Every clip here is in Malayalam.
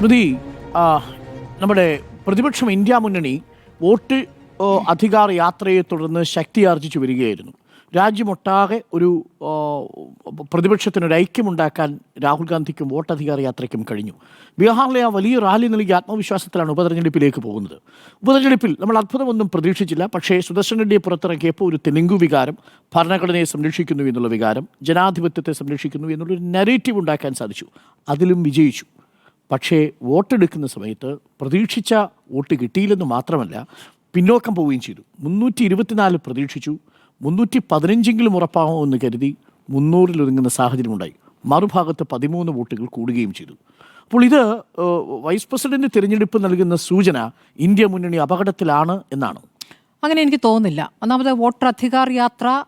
സ്മൃതി നമ്മുടെ പ്രതിപക്ഷം ഇന്ത്യ മുന്നണി വോട്ട് അധികാര യാത്രയെ തുടർന്ന് ശക്തിയാർജിച്ചു വരികയായിരുന്നു. രാജ്യമൊട്ടാകെ ഒരു പ്രതിപക്ഷത്തിനൊരു ഐക്യമുണ്ടാക്കാൻ രാഹുൽ ഗാന്ധിക്കും വോട്ടധികാര യാത്രയ്ക്കും കഴിഞ്ഞു. ബീഹാറിലെ ആ വലിയ റാലി നൽകിയ ആത്മവിശ്വാസത്തിലാണ് ഉപതെരഞ്ഞെടുപ്പിലേക്ക് പോകുന്നത്. ഉപതെരഞ്ഞെടുപ്പിൽ നമ്മൾ അത്ഭുതമൊന്നും പ്രതീക്ഷിച്ചില്ല പക്ഷേ സുദർശൻ റെഡ്ഡിയെ പുറത്തിറക്കിയപ്പോൾ ഒരു തെലുങ്കു വികാരം ഭരണഘടനയെ സംരക്ഷിക്കുന്നു എന്നുള്ള വികാരം ജനാധിപത്യത്തെ സംരക്ഷിക്കുന്നു എന്നുള്ളൊരു നെറേറ്റീവ് ഉണ്ടാക്കാൻ സാധിച്ചു. അതിലും വിജയിച്ചു. പക്ഷേ വോട്ടെടുക്കുന്ന സമയത്ത് പ്രതീക്ഷിച്ച വോട്ട് കിട്ടിയില്ലെന്ന് മാത്രമല്ല പിന്നോക്കം പോവുകയും ചെയ്തു. മുന്നൂറ്റി ഇരുപത്തിനാല് പ്രതീക്ഷിച്ചു. മുന്നൂറ്റി പതിനഞ്ചെങ്കിലും ഉറപ്പാകുമെന്ന് കരുതി മുന്നൂറിലൊതുങ്ങുന്ന സാഹചര്യമുണ്ടായി. മറുഭാഗത്ത് പതിമൂന്ന് വോട്ടുകൾ കൂടുകയും ചെയ്തു. അപ്പോൾ ഇത് വൈസ് പ്രസിഡന്റ് തിരഞ്ഞെടുപ്പ് നൽകുന്ന സൂചന ഇന്ത്യ മുന്നണി അപകടത്തിലാണ് എന്നാണ്. അങ്ങനെ എനിക്ക് തോന്നുന്നില്ല. ഒന്നാമത് വോട്ടർ അധികാർ യാത്ര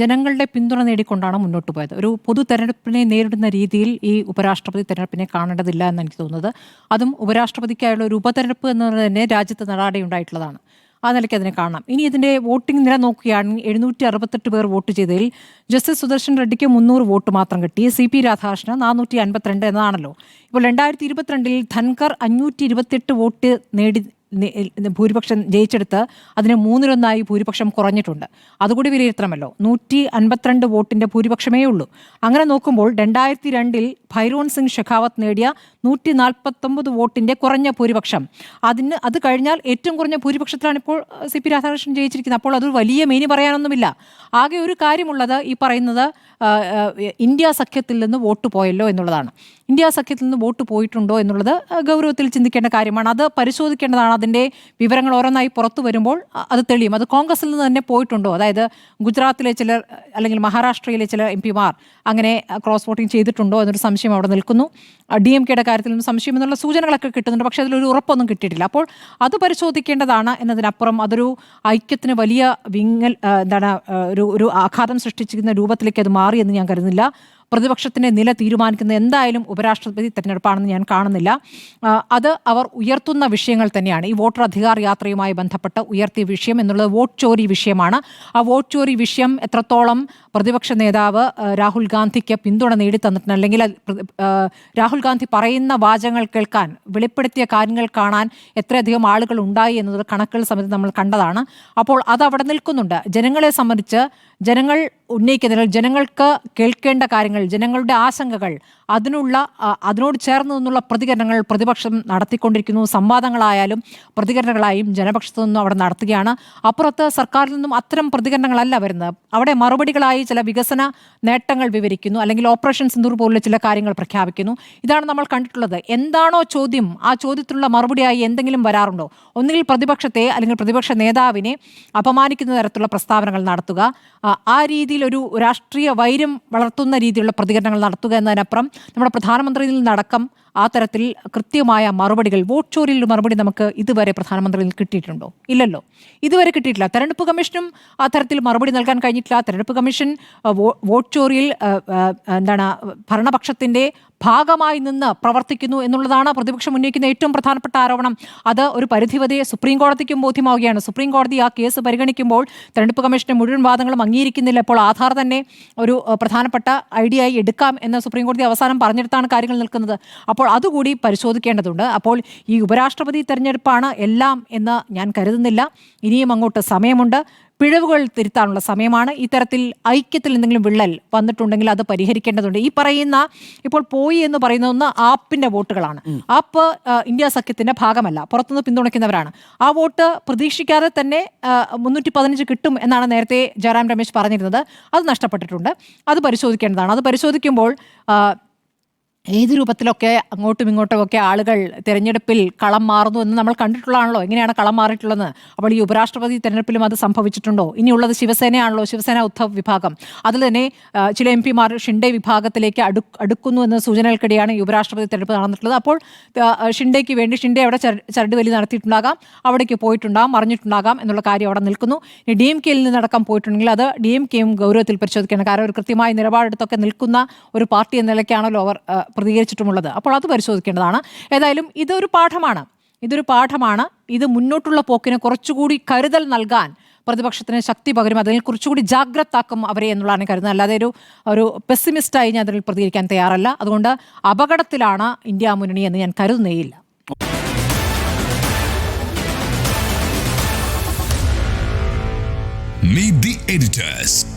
ജനങ്ങളുടെ പിന്തുണ നേടിക്കൊണ്ടാണ് മുന്നോട്ട് പോയത്. ഒരു പൊതു തെരഞ്ഞെടുപ്പിനെ നേരിടുന്ന രീതിയിൽ ഈ ഉപരാഷ്ട്രപതി തെരഞ്ഞെടുപ്പിനെ കാണേണ്ടതില്ല എന്ന് എനിക്ക് തോന്നുന്നത്. അതും ഉപരാഷ്ട്രപതിക്കായുള്ള ഒരു ഉപതെരഞ്ഞെടുപ്പ് എന്നത് തന്നെ രാജ്യത്ത് നടാടെ ഉണ്ടായിട്ടുള്ളതാണ് ആ നിലയ്ക്ക് അതിനെ കാണാം. ഇനി ഇതിന്റെ വോട്ടിംഗ് നില നോക്കുകയാണെങ്കിൽ എഴുന്നൂറ്റി അറുപത്തെട്ട് പേർ വോട്ട് ചെയ്തതിൽ ജസ്റ്റിസ് സുദർശൻ റെഡ്ഡിക്ക് മുന്നൂറ് വോട്ട് മാത്രം കിട്ടി. സി പി രാധാകൃഷ്ണന് നാനൂറ്റി അൻപത്തിരണ്ട് എന്നതാണല്ലോ. ഇപ്പോൾ രണ്ടായിരത്തി ഇരുപത്തിരണ്ടിൽ ധൻകർ അഞ്ഞൂറ്റി ഇരുപത്തിയെട്ട് വോട്ട് നേടി ഭൂരിപക്ഷം ജയിച്ചെടുത്ത് അതിന് മൂന്നിലൊന്നായി ഭൂരിപക്ഷം കുറഞ്ഞിട്ടുണ്ട്. അതുകൂടി വിലയിരുത്തണമല്ലോ. നൂറ്റി അൻപത്തിരണ്ട് വോട്ടിന്റെ ഭൂരിപക്ഷമേ ഉള്ളൂ. അങ്ങനെ നോക്കുമ്പോൾ രണ്ടായിരത്തി രണ്ടിൽ ഭൈരോൺ സിംഗ് ഷെഖാവത്ത് നേടിയ നൂറ്റി നാൽപ്പത്തൊമ്പത് വോട്ടിന്റെ കുറഞ്ഞ ഭൂരിപക്ഷം. അതിന് അത് കഴിഞ്ഞാൽ ഏറ്റവും കുറഞ്ഞ ഭൂരിപക്ഷത്തിലാണ് ഇപ്പോൾ സി പി രാധാകൃഷ്ണൻ ജയിച്ചിരിക്കുന്നത്. അപ്പോൾ അതൊരു വലിയ മേനി പറയാനൊന്നുമില്ല. ആകെ ഒരു കാര്യമുള്ളത് ഈ പറയുന്നത് ഇന്ത്യ സഖ്യത്തിൽ നിന്ന് വോട്ട് പോയല്ലോ എന്നുള്ളതാണ്. ഇന്ത്യ സഖ്യത്തിൽ നിന്ന് വോട്ട് പോയിട്ടുണ്ടോ എന്നുള്ളത് ഗൗരവത്തിൽ ചിന്തിക്കേണ്ട കാര്യമാണ്. അത് പരിശോധിക്കേണ്ടതാണ്. അതിന്റെ വിവരങ്ങൾ ഓരോന്നായി പുറത്തു വരുമ്പോൾ അത് തെളിയും. അത് കോൺഗ്രസിൽ നിന്ന് തന്നെ പോയിട്ടുണ്ടോ? അതായത് ഗുജറാത്തിലെ ചിലർ അല്ലെങ്കിൽ മഹാരാഷ്ട്രയിലെ ചില എം പിമാർ അങ്ങനെ ക്രോസ് വോട്ടിംഗ് ചെയ്തിട്ടുണ്ടോ എന്നൊരു സംശയം അവിടെ നിൽക്കുന്നു. ഡി എം കെയുടെ കാര്യത്തിൽ നിന്ന് സംശയം എന്നുള്ള സൂചനകളൊക്കെ കിട്ടുന്നുണ്ട്. പക്ഷേ അതിലൊരു ഉറപ്പൊന്നും കിട്ടിയിട്ടില്ല. അപ്പോൾ അത് പരിശോധിക്കേണ്ടതാണ് എന്നതിനപ്പുറം അതൊരു ഐക്യത്തിന് വലിയ വിങ്ങൽ എന്താണ് ഒരു ഒരു ആഘാതം സൃഷ്ടിച്ചിരിക്കുന്ന രൂപത്തിലേക്ക് അത് മാറിയെന്ന് ഞാൻ കരുതുന്നില്ല. പ്രതിപക്ഷത്തിന്റെ നില തീരുമാനിക്കുന്നത് എന്തായാലും ഉപരാഷ്ട്രപതി തെരഞ്ഞെടുപ്പാണെന്ന് ഞാൻ കാണുന്നില്ല. അത് അവർ ഉയർത്തുന്ന വിഷയങ്ങൾ തന്നെയാണ്. ഈ വോട്ടർ അധികാർ യാത്രയുമായി ബന്ധപ്പെട്ട് ഉയർത്തിയ വിഷയം എന്നുള്ളത് വോട്ട് ചോരി വിഷയമാണ്. ആ വോട്ട് ചോരി വിഷയം എത്രത്തോളം പ്രതിപക്ഷ നേതാവ് രാഹുൽ ഗാന്ധിക്ക് പിന്തുണ നേടിത്തന്നിട്ടുണ്ട് അല്ലെങ്കിൽ രാഹുൽ ഗാന്ധി പറയുന്ന വാചകങ്ങൾ കേൾക്കാൻ വെളിപ്പെടുത്തിയ കാര്യങ്ങൾ കാണാൻ എത്രയധികം ആളുകൾ ഉണ്ടായി എന്നത് കണക്കുകൾ സമയത്ത് നമ്മൾ കണ്ടതാണ്. അപ്പോൾ അത് അവിടെ നിൽക്കുന്നുണ്ട്. ജനങ്ങളെ സംബന്ധിച്ച് ജനങ്ങൾ ഉന്നയിക്കുന്ന ജനങ്ങൾക്ക് കേൾക്കേണ്ട കാര്യങ്ങൾ ജനങ്ങളുടെ ആശങ്കകൾ അതിനുള്ള അതിനോട് ചേർന്ന് നിന്നുള്ള പ്രതികരണങ്ങൾ പ്രതിപക്ഷം നടത്തിക്കൊണ്ടിരിക്കുന്നു. സംവാദങ്ങളായാലും പ്രതികരണങ്ങളായും ജനപക്ഷത്തു നിന്നും അവിടെ നടത്തുകയാണ്. അപ്പുറത്ത് സർക്കാരിൽ നിന്നും അത്തരം പ്രതികരണങ്ങളല്ല വരുന്നത്. അവിടെ മറുപടികളായി ചില വികസന നേട്ടങ്ങൾ വിവരിക്കുന്നു. അല്ലെങ്കിൽ ഓപ്പറേഷൻ സിന്ദൂർ പോലുള്ള ചില കാര്യങ്ങൾ പ്രഖ്യാപിക്കുന്നു. ഇതാണ് നമ്മൾ കണ്ടിട്ടുള്ളത്. എന്താണോ ചോദ്യം ആ ചോദ്യത്തിനുള്ള മറുപടിയായി എന്തെങ്കിലും വരാറുണ്ടോ? ഒന്നുകിൽ പ്രതിപക്ഷത്തെ അല്ലെങ്കിൽ പ്രതിപക്ഷ നേതാവിനെ അപമാനിക്കുന്ന തരത്തിലുള്ള പ്രസ്താവനകൾ നടത്തുക. ആ, രീതിയിൽ ഒരു രാഷ്ട്രീയ വൈരം വളർത്തുന്ന രീതിയിലുള്ള പ്രതികരണങ്ങൾ നടത്തുക എന്നതിനപ്പുറം നമ്മുടെ പ്രധാനമന്ത്രിയിൽ നിന്നടക്കം ആ തരത്തിൽ കൃത്യമായ മറുപടികൾ വോട്ട് ചോരിൽ മറുപടി നമുക്ക് ഇതുവരെ പ്രധാനമന്ത്രിയിൽ നിന്ന് കിട്ടിയിട്ടുണ്ടോ? ഇല്ലല്ലോ. ഇതുവരെ കിട്ടിയിട്ടില്ല. തെരഞ്ഞെടുപ്പ് കമ്മീഷനും ആ തരത്തിൽ മറുപടി നൽകാൻ കഴിഞ്ഞിട്ടില്ല. തെരഞ്ഞെടുപ്പ് കമ്മീഷൻ വോട്ട് ആ, എന്താണ് ഭരണപക്ഷത്തിന്റെ ഭാഗമായി നിന്ന് പ്രവർത്തിക്കുന്നു എന്നുള്ളതാണ് പ്രതിപക്ഷം ഉന്നയിക്കുന്ന ഏറ്റവും പ്രധാനപ്പെട്ട ആരോപണം. അത് ഒരു പരിധിവരെ സുപ്രീം കോടതിക്കും ബോധ്യമാവുകയാണ്. സുപ്രീം കോടതി ആ കേസ് പരിഗണിക്കുമ്പോൾ തെരഞ്ഞെടുപ്പ് കമ്മീഷന്റെ മുഴുവൻ വാദങ്ങളും അംഗീകരിക്കുന്നില്ല. അപ്പോൾ ആധാർ തന്നെ ഒരു പ്രധാനപ്പെട്ട ഐഡിയ ആയി എടുക്കാം എന്ന് സുപ്രീം കോടതി അവസാനം പറഞ്ഞെടുത്താണ് കാര്യങ്ങൾ നിൽക്കുന്നത്. അപ്പോൾ അതുകൂടി പരിശോധിക്കേണ്ടതുണ്ട്. അപ്പോൾ ഈ ഉപരാഷ്ട്രപതി തെരഞ്ഞെടുപ്പാണ് എല്ലാം എന്ന് ഞാൻ കരുതുന്നില്ല. ഇനിയും അങ്ങോട്ട് സമയമുണ്ട്. പിഴവുകൾ തിരുത്താനുള്ള സമയമാണ്. ഇത്തരത്തിൽ ഐക്യത്തിൽ എന്തെങ്കിലും വിള്ളൽ വന്നിട്ടുണ്ടെങ്കിൽ അത് പരിഹരിക്കേണ്ടതുണ്ട്. ഈ പറയുന്ന ഇപ്പോൾ പോയി എന്ന് പറയുന്ന ഒന്ന് ആപ്പിന്റെ വോട്ടുകളാണ്. ആപ്പ് ഇന്ത്യ സഖ്യത്തിന്റെ ഭാഗമല്ല. പുറത്തുനിന്ന് പിന്തുണയ്ക്കുന്നവരാണ്. ആ വോട്ട് പ്രതീക്ഷിക്കാതെ തന്നെ മുന്നൂറ്റി പതിനഞ്ച് കിട്ടും എന്നാണ് നേരത്തെ ജയറാം രമേശ് പറഞ്ഞിരുന്നത്. അത് നഷ്ടപ്പെട്ടിട്ടുണ്ട്. അത് പരിശോധിക്കേണ്ടതാണ്. അത് പരിശോധിക്കുമ്പോൾ ഏത് രൂപത്തിലൊക്കെ അങ്ങോട്ടും ഇങ്ങോട്ടും ഒക്കെ ആളുകൾ തിരഞ്ഞെടുപ്പിൽ കളം മാറുന്നു എന്ന് നമ്മൾ കണ്ടിട്ടുള്ളതാണല്ലോ. എങ്ങനെയാണ് കളം മാറിയിട്ടുള്ളത്? അപ്പോൾ ഈ ഉപരാഷ്ട്രപതി തെരഞ്ഞെടുപ്പിലും അത് സംഭവിച്ചിട്ടുണ്ടോ? ഇനിയുള്ളത് ശിവസേനയാണല്ലോ ശിവസേന ഉദ്ധവ് വിഭാഗം. അതിൽ തന്നെ ചില എം പിമാർ ഷിൻഡെ വിഭാഗത്തിലേക്ക് അടു അടുക്കുന്നു എന്ന സൂചനകൾക്കിടെയാണ് ഈ ഉപരാഷ്ട്രപതി തെരഞ്ഞെടുപ്പ് നടന്നിട്ടുള്ളത്. അപ്പോൾ ഷിൻഡേക്ക് വേണ്ടി ഷിൻഡെ അവിടെ ചര- ചരട് വലി നടത്തിയിട്ടുണ്ടാകാം. അവിടേക്ക് പോയിട്ടുണ്ടാകാം മറിഞ്ഞിട്ടുണ്ടാകാം എന്നുള്ള കാര്യം അവിടെ നിൽക്കുന്നു. ഇനി ഡി എം കെയിൽ നിന്നടക്കം പോയിട്ടുണ്ടെങ്കിൽ അത് ഡി എം കെയും ഗൗരവത്തിൽ പരിശോധിക്കണം. കാരണം ഒരു കൃത്യമായ നിലപാടെടുത്തൊക്കെ നിൽക്കുന്ന ഒരു പാർട്ടി എന്ന നിലയ്ക്കാണല്ലോ അവർ പ്രതികരിച്ചിട്ടുമുള്ളത്. അപ്പോൾ അത് പരിശോധിക്കേണ്ടതാണ്. ഏതായാലും ഇതൊരു പാഠമാണ്. ഇതൊരു പാഠമാണ്. ഇത് മുന്നോട്ടുള്ള പോക്കിന് കുറച്ചുകൂടി കരുതൽ നൽകാൻ പ്രതിപക്ഷത്തിന് ശക്തി പകരും. അതിൽ കുറച്ചുകൂടി ജാഗ്രതാക്കും അവരെ എന്നുള്ളതാണ് കരുതുന്നത് അല്ലാതെ ഒരു ഒരു പെസിമിസ്റ്റായി ഞാൻ അതിൽ പ്രതികരിക്കാൻ തയ്യാറല്ല. അതുകൊണ്ട് അപകടത്തിലാണ് ഇന്ത്യ മുന്നണി എന്ന് ഞാൻ കരുതുന്നേയില്ല. Meet the editors.